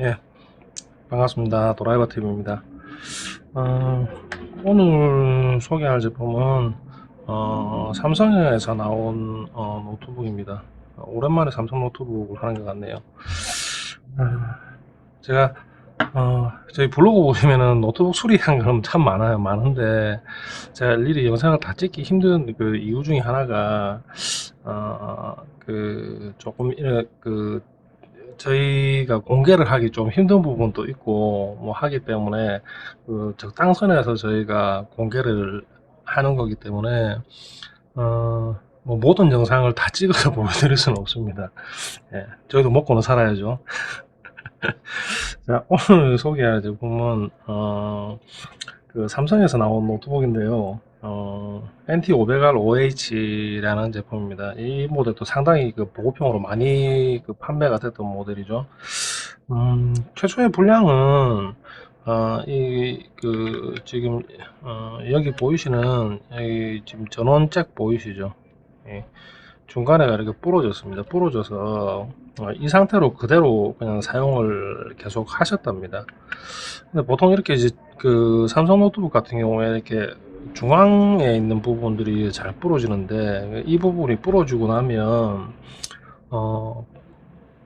예, 반갑습니다. 도라이버 TV입니다. 어, 오늘 소개할 제품은 어, 삼성에서 나온 어, 노트북입니다. 어, 오랜만에 삼성 노트북을 하는 것 같네요. 아, 제가 어, 저희 블로그 보시면은 노트북 수리한 거는 참 많아요. 많은데 제가 일일이 영상을 다 찍기 힘든 그 이유 중에 하나가 어, 그 조금 그 저희가 공개를 하기 좀 힘든 부분도 있고 뭐 하기 때문에 그 적당선에서 저희가 공개를 하는 거기 때문에 어, 뭐 모든 영상을 다 찍어서 보여드릴 수는 없습니다. 예, 저희도 먹고는 살아야죠. 자, 오늘 소개할 제품은 어, 그 삼성에서 나온 노트북인데요. 어, NT500R5H라는 제품입니다. 이 모델도 상당히 그 보급형으로 많이 그 판매가 됐던 모델이죠. 음, 최초의 분량은 어, 이, 그, 지금, 어, 여기 보이시는, 여기 지금 전원잭 보이시죠? 예. 중간에가 이렇게 부러졌습니다. 부러져서, 어, 이 상태로 그대로 그냥 사용을 계속 하셨답니다. 근데 보통 이렇게 이제 그 삼성 노트북 같은 경우에 이렇게 중앙에 있는 부분들이 잘 부러지는데 이 부분이 부러지고 나면 어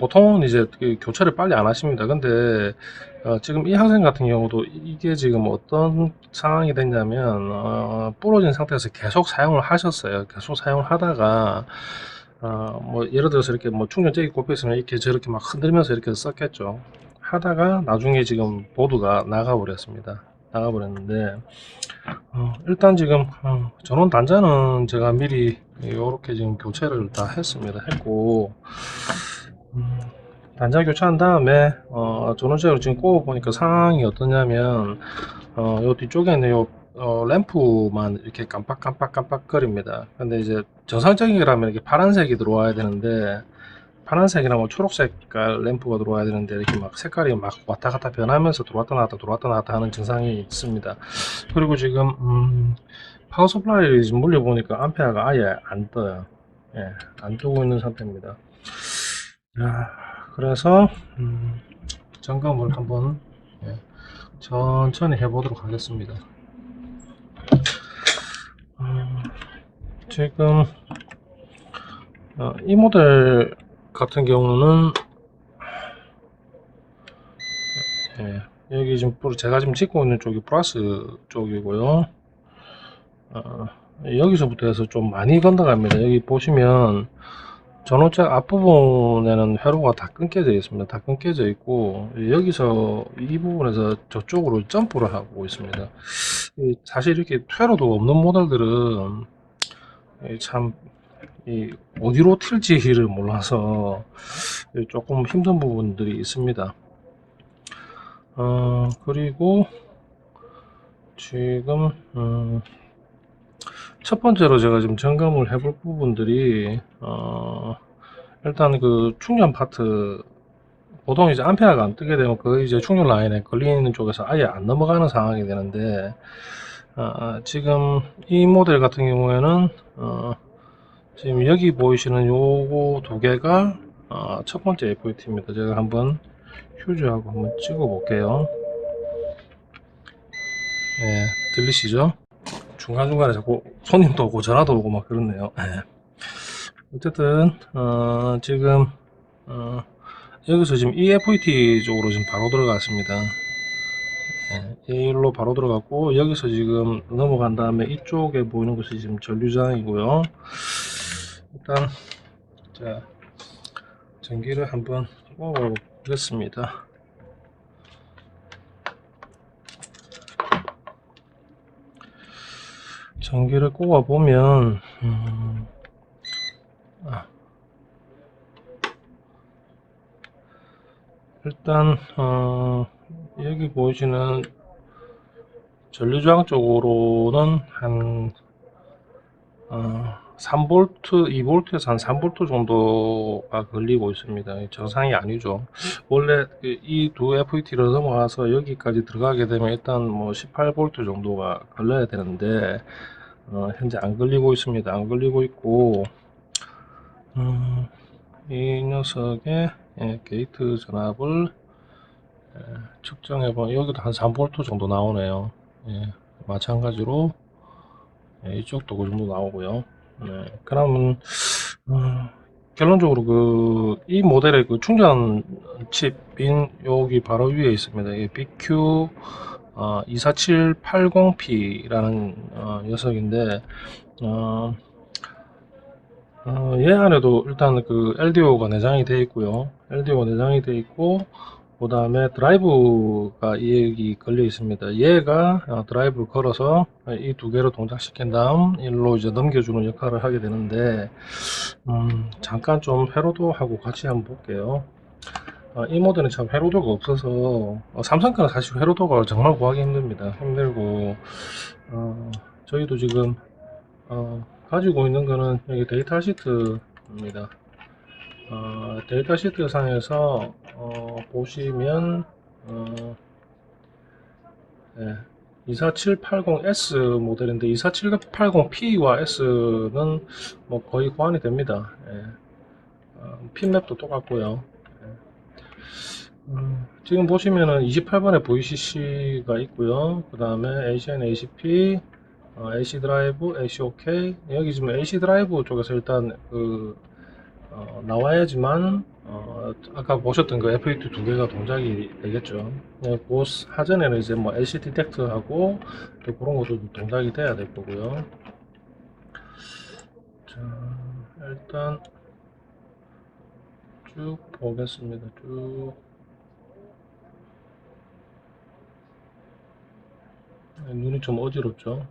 보통은 이제 그 교체를 빨리 안 하십니다. 근데 어, 지금 이 학생 같은 경우도 이게 지금 어떤 상황이 됐냐면 어, 부러진 상태에서 계속 사용을 하셨어요. 계속 사용을 하다가 어, 뭐 예를 들어서 이렇게 뭐 충전잭이 꼽혀 있으면 이렇게 저렇게 막 흔들면서 이렇게 썼겠죠. 하다가 나중에 지금 보드가 나가버렸습니다. 나가버렸는데 어, 일단 지금 어, 전원 단자는 제가 미리 이렇게 지금 교체를 다 했습니다. 했고 음, 단자 교체한 다음에 어, 전원잭을 지금 꼽아 보니까 상황이 어떠냐면 어, 요 뒤쪽에 있는 요 어, 램프만 이렇게 깜빡깜빡깜빡 거립니다. 근데 이제 정상적이라면 이렇게 파란색이 들어와야 되는데 파란색이나 뭐 초록색 깔 램프가 들어와야 되는데 이렇게 막 색깔이 막 왔다 갔다 변하면서 들어왔다 나왔다 들어왔다 나왔다 하는 증상이 있습니다. 그리고 지금 음, 파워 서플라이를 지금 물려 보니까 암페어가 아예 안 떠요. 예, 안 뜨고 있는 상태입니다. 자, 그래서 음, 점검을 한번 예, 천천히 해보도록 하겠습니다. 음, 지금 어, 이 모델 같은 경우는 예, 여기 지금 플- 제가 지금 찍고 있는 쪽이 플러스 쪽이고요. 어, 여기서부터 해서 좀 많이 건너갑니다. 여기 보시면 전원책 앞부분에는 회로가 다 끊겨져 있습니다. 다 끊겨져 있고 여기서 이 부분에서 저쪽으로 점프를 하고 있습니다. 이 사실 이렇게 회로도 없는 모델들은 이참 이 어디로 튈지를 몰라서 조금 힘든 부분들이 있습니다. 어, 그리고 지금 음, 첫 번째로 제가 지금 점검을 해볼 부분들이 어, 일단 그 충전 파트 보통 이제 암페어가 안 뜨게 되면 그 이제 충전 라인에 걸리는 쪽에서 아예 안 넘어가는 상황이 되는데 어, 지금 이 모델 같은 경우에는 어, 지금 여기 보이시는 요거 두 개가 어, 첫 번째 FET입니다. 제가 한번 휴즈하고 한번 찍어 볼게요. 예, 들리시죠? 중간중간에 자꾸 손님도 오고 전화도 오고 막 그렇네요. 예. 어쨌든 어, 지금 어, 여기서 지금 EFET 쪽으로 지금 바로 들어갔습니다. 예, 일로 바로 들어갔고 여기서 지금 넘어간 다음에 이쪽에 보이는 것이 지금 전류장이고요. 일단 자 전기를 한번 꼽아 보겠습니다. 전기를 꼽아 보면 음, 아, 일단 어, 여기 보이시는 전류저항 쪽으로는 한 어, 3V, 2V에서 한 3V 정도가 걸리고 있습니다. 정상이 아니죠. 원래 이 두 FET를 넘어가서 여기까지 들어가게 되면 일단 뭐 18V 정도가 걸려야 되는데 어, 현재 안 걸리고 있습니다. 안 걸리고 있고 음, 이 녀석의 예, 게이트 전압을 측정해 보면 여기도 한 3V 정도 나오네요. 예, 마찬가지로 예, 이쪽도 그 정도 나오고요. 네, 그러면 음, 결론적으로 그 이 모델의 그 충전 칩인 여기 바로 위에 있습니다. 이 BQ 어, 24780P라는 어, 녀석인데 어, 어, 얘 안에도 일단 그 LDO가 내장이 되어 있고요. LDO가 내장이 되어 있고 그 다음에 드라이브가 여기 걸려 있습니다. 얘가 어, 드라이브를 걸어서 이 두 개를 동작시킨 다음 일로 이제 넘겨주는 역할을 하게 되는데 음, 잠깐 좀 회로도하고 같이 한번 볼게요. 어, 이 모델은 참 회로도가 없어서 어, 삼성 거는 사실 회로도가 정말 구하기 힘듭니다. 힘들고 어, 저희도 지금 어, 가지고 있는 거는 여기 데이터 시트입니다. 어, 데이터 시트 상에서 어, 보시면 어, 예, 24780S 모델인데 24780P와 S는 뭐 거의 호환이 됩니다. 예. 어, 핀맵도 똑같고요. 예. 음, 지금 보시면은 28번에 VCC가 있고요. 그 다음에 ACN, ACP, 어, AC 드라이브, AC OK. 여기 지금 AC 드라이브 쪽에서 일단 그 어, 나와야지만 어, 아까 보셨던 그 FAT 두 개가 동작이 되겠죠. 네, 그 사전에는 이제 뭐 LC 디텍트하고 또 그런 것도 동작이 돼야 될 거고요. 자, 일단 쭉 보겠습니다. 쭉. 네, 눈이 좀 어지럽죠.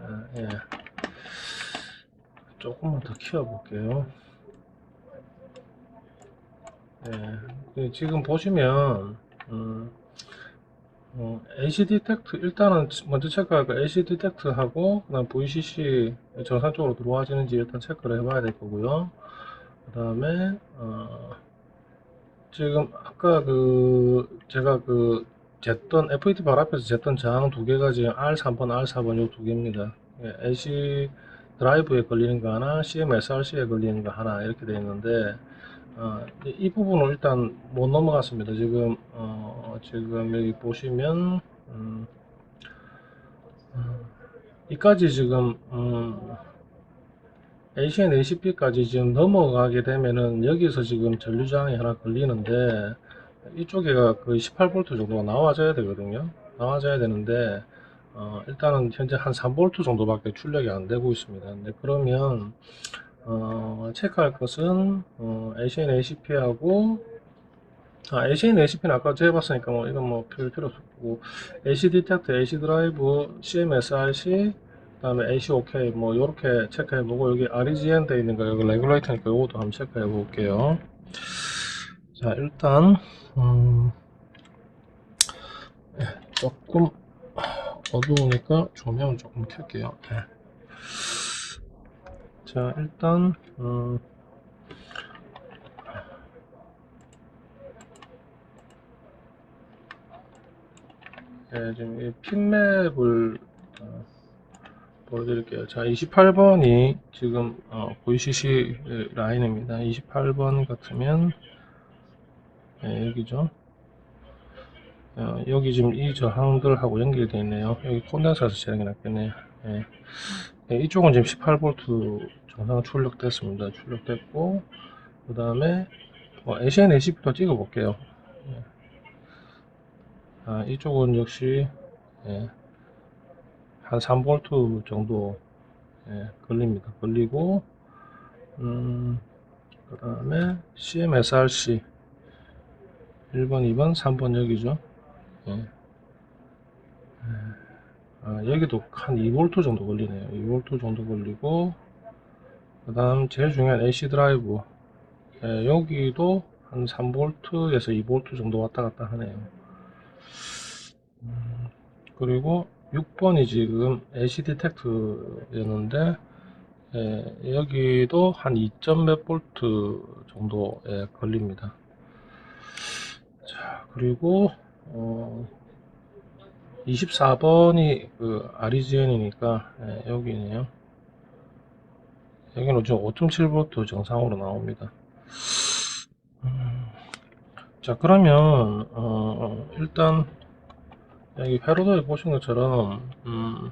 아, 예. 조금만 더 키워볼게요. 예, 지금 보시면 음, 어, AC 디텍트 일단은 먼저 체크할 거 AC 디텍트하고 그다음 VCC 정상적으로 들어와지는지 일단 체크를 해봐야 될 거고요. 그 다음에 어, 지금 아까 그 제가 그 쟀던 FET 발 앞에서 쟀던 저항 두 개가 지금 R3번, R4번 요 두 개입니다. 예, AC 드라이브에 걸리는 거 하나, CMSRC에 걸리는 거 하나 이렇게 되어 있는데 어, 이 부분을 일단 못 넘어갔습니다. 지금 어, 지금 여기 보시면 음, 음, 이까지 지금 음, ACN, ACP까지 지금 넘어가게 되면은 여기서 지금 전류장이 하나 걸리는데 이쪽에가 거의 18V 정도가 나와줘야 되거든요. 나와줘야 되는데 어, 일단은 현재 한 3V 정도밖에 출력이 안 되고 있습니다. 근데 그러면 어, 체크할 것은 어, ACN, ACP하고 아, ACN, ACP는 아까 제가 해봤으니까 뭐 이건 뭐별 필요 없고 AC 디텍트, AC 드라이브, CMSRC 그다음에 AC OK 뭐 이렇게 체크해 보고 여기 REGN 돼 있는 거 여기 레귤레이터니까 이것도 한번 체크해 볼게요. 자 일단 음, 예, 조금 어두우니까 조명 조금 켤게요. 네. 자, 일단 음, 네, 지금 이 핀맵을 어, 보여드릴게요. 자, 28번이 지금 어, VCC 라인입니다. 28번 같으면 네, 여기죠. 어, 여기 지금 이 저항들하고 연결되어 있네요. 여기 콘덴서에서 제약이 났겠네요. 예. 예, 이쪽은 지금 18V 정상 출력됐습니다. 출력됐고, 그 다음에 뭐 ACN, ACP도 찍어 볼게요. 예. 아, 이쪽은 역시 예. 한 3V 정도 예, 걸립니다. 걸리고, 음, 그 다음에 CMSRC 1번, 2번, 3번 여기죠. 예. 아, 여기도 한 2V 정도 걸리네요. 2V 정도 걸리고, 그 다음 제일 중요한 AC 드라이브. 예, 여기도 한 3V에서 2V 정도 왔다 갔다 하네요. 음, 그리고 6번이 지금 AC 디텍트였는데, 예, 여기도 한 2점 몇 볼트 정도 예, 걸립니다. 자, 그리고 어, 24번이 그 REGN이니까 예, 여기네요. 여기는 지금 5.7V 정상으로 나옵니다. 자 그러면 어, 일단 여기 회로도에 보신 것처럼 음,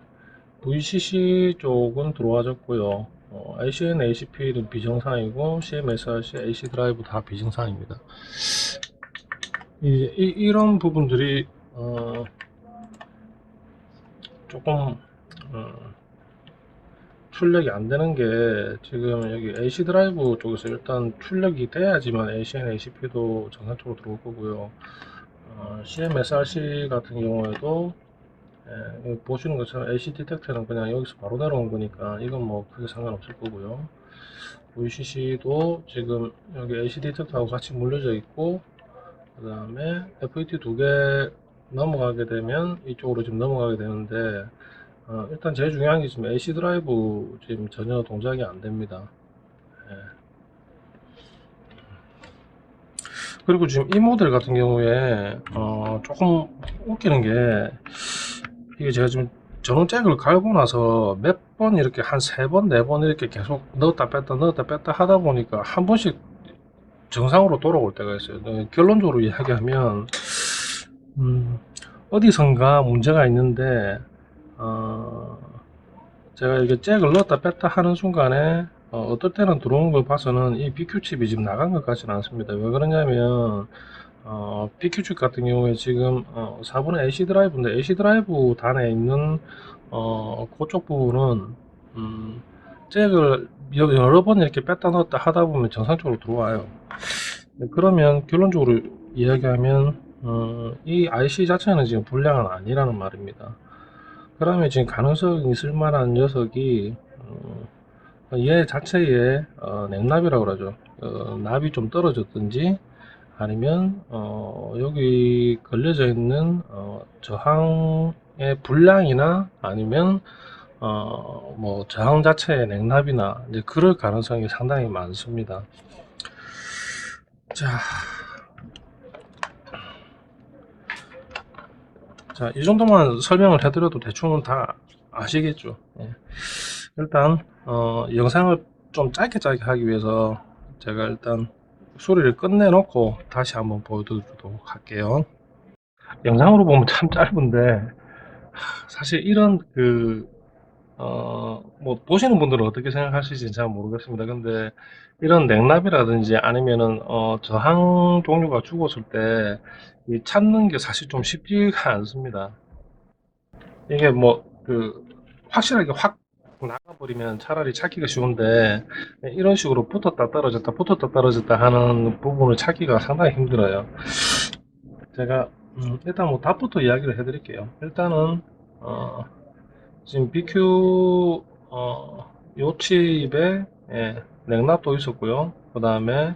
VCC 쪽은 들어와졌고요. 어, ACN, ACP는 비정상이고 CMSRC, AC 드라이브 다 비정상입니다. 이제 이, 이런 부분들이 어, 조금 어, 출력이 안 되는 게 지금 여기 AC 드라이브 쪽에서 일단 출력이 돼야지만 ACN, ACP도 정상적으로 들어올 거고요. 어, CMSRC 같은 경우에도 예, 보시는 것처럼 AC 디텍터는 그냥 여기서 바로 내려온 거니까 이건 뭐 크게 상관없을 거고요. VCC도 지금 여기 AC 디텍터하고 같이 물려져 있고 그 다음에 FET 두 개 넘어가게 되면 이쪽으로 지금 넘어가게 되는데 어, 일단 제일 중요한 게 지금 AC 드라이브 지금 전혀 동작이 안 됩니다. 예. 그리고 지금 이 모델 같은 경우에 어, 조금 웃기는 게 이게 제가 지금 전원 잭을 갈고 나서 몇 번 이렇게 한 세 번, 네 번 이렇게 계속 넣었다 뺐다 넣었다 뺐다 하다 보니까 한 번씩 정상으로 돌아올 때가 있어요. 네, 결론적으로 이야기하면 음, 어디선가 문제가 있는데 어, 제가 이게 잭을 넣었다 뺐다 하는 순간에 어, 떨 때는 들어온 걸 봐서는 이 BQ칩이 지금 나간 것 같지는 않습니다. 왜 그러냐면 어, BQ칩 같은 경우에 지금 어, 4분의 AC 드라이브인데 AC 드라이브 단에 있는 어, 그쪽 부분은 음, 잭을 여- 여러 번 이렇게 뺐다 넣었다 하다 보면 정상적으로 들어와요. 네, 그러면 결론적으로 이야기하면 어, 이 IC 자체는 지금 불량은 아니라는 말입니다. 그러면 지금 가능성이 있을 만한 녀석이 어, 얘 자체의 어, 냉납이라고 그러죠. 어, 납이 좀 떨어졌든지 아니면 어, 여기 걸려져 있는 어, 저항의 불량이나 아니면 어, 뭐 저항 자체의 냉납이나 이제 그럴 가능성이 상당히 많습니다. 자, 자, 이 정도만 설명을 해드려도 대충은 다 아시겠죠. 예. 일단 어, 영상을 좀 짧게 짧게 하기 위해서 제가 일단 소리를 끝내놓고 다시 한번 보여드리도록 할게요. 영상으로 보면 참 짧은데 하, 사실 이런 그 어, 뭐 보시는 분들은 어떻게 생각하실지 잘 모르겠습니다. 근데 이런 냉납이라든지 아니면은 어, 저항 종류가 죽었을 때 이 찾는 게 사실 좀 쉽지가 않습니다. 이게 뭐 그 확실하게 확 나가버리면 차라리 찾기가 쉬운데 이런 식으로 붙었다 떨어졌다 붙었다 떨어졌다 하는 부분을 찾기가 상당히 힘들어요. 제가 음, 일단 뭐 답부터 이야기를 해드릴게요. 일단은 어, 지금 BQ 어, 요 칩에 예, 냉납도 있었고요. 그 다음에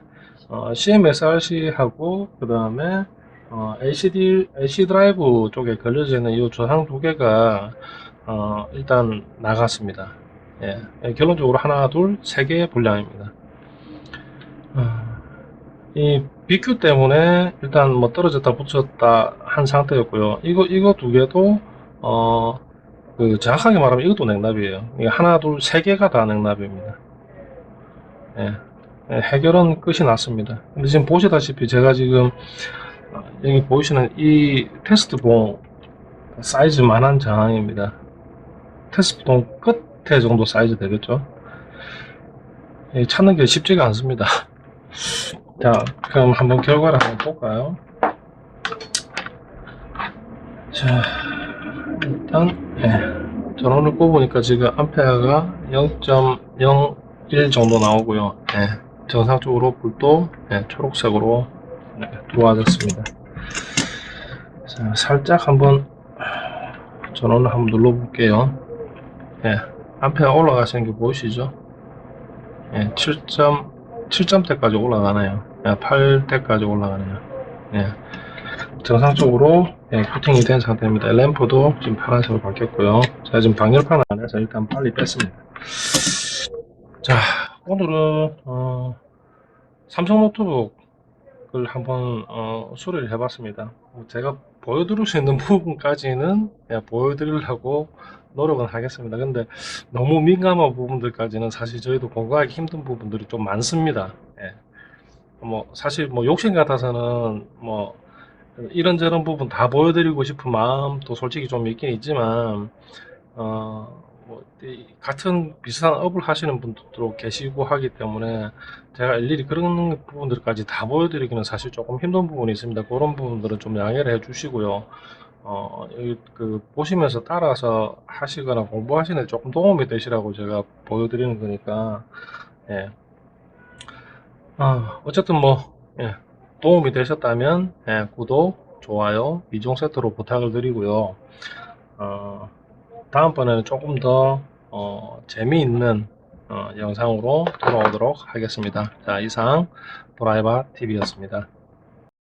어, CMSRC하고 그 다음에 어, LCD LC 드라이브 쪽에 걸려져 있는 이 저항 두 개가 어, 일단 나갔습니다. 예, 예, 결론적으로 하나, 둘, 세 개의 분량입니다. 어, 이 BQ 때문에 일단 뭐 떨어졌다 붙였다 한 상태였고요. 이거 이거 두 개도 어, 그 정확하게 말하면 이것도 냉납이에요. 이게 하나, 둘, 세 개가 다 냉납입니다. 예, 예, 해결은 끝이 났습니다. 근데 지금 보시다시피 제가 지금 어, 여기 보이시는 이 테스트 봉 사이즈만한 저항입니다. 테스트 봉 끝에 정도 사이즈 되겠죠? 예, 찾는 게 쉽지가 않습니다. 자, 그럼 한번 결과를 한번 볼까요? 자, 일단, 예, 전원을 꼽으니까 지금 암페어가 0.01 정도 나오고요. 예, 정상적으로 불도 예, 초록색으로 네, 들어와졌습니다. 자, 살짝 한번 전원을 한번 눌러볼게요. 예, 암페어 올라가시는 게 보이시죠? 예, 7점, 7점대까지 올라가네요. 예, 8대까지 올라가네요. 예, 정상적으로 예, 코팅이 된 상태입니다. 램프도 지금 파란색으로 바뀌었고요. 제가 지금 방열판 안에서 일단 빨리 뺐습니다. 자, 오늘은 어, 삼성 노트북을 한번 어, 수리를 해봤습니다. 뭐 제가 보여드릴 수 있는 부분까지는 예, 보여드리려고 노력은 하겠습니다. 근데 너무 민감한 부분들까지는 사실 저희도 공부하기 힘든 부분들이 좀 많습니다. 예. 뭐 사실 뭐 욕심 같아서는 뭐 이런저런 부분 다 보여드리고 싶은 마음도 솔직히 좀 있긴 있지만 어, 뭐, 이 같은 비슷한 업을 하시는 분들도 계시고 하기 때문에 제가 일일이 그런 부분들까지 다 보여드리기는 사실 조금 힘든 부분이 있습니다. 그런 부분들은 좀 양해를 해 주시고요. 어, 그 보시면서 따라서 하시거나 공부하시는 데 조금 도움이 되시라고 제가 보여드리는 거니까, 예. 아, 어쨌든 뭐, 예. 도움이 되셨다면, 예, 구독, 좋아요, 이중 세트로 부탁을 드리고요. 어, 다음번에는 조금 더 어, 재미있는 어, 영상으로 돌아오도록 하겠습니다. 자, 이상 도라이바 TV였습니다.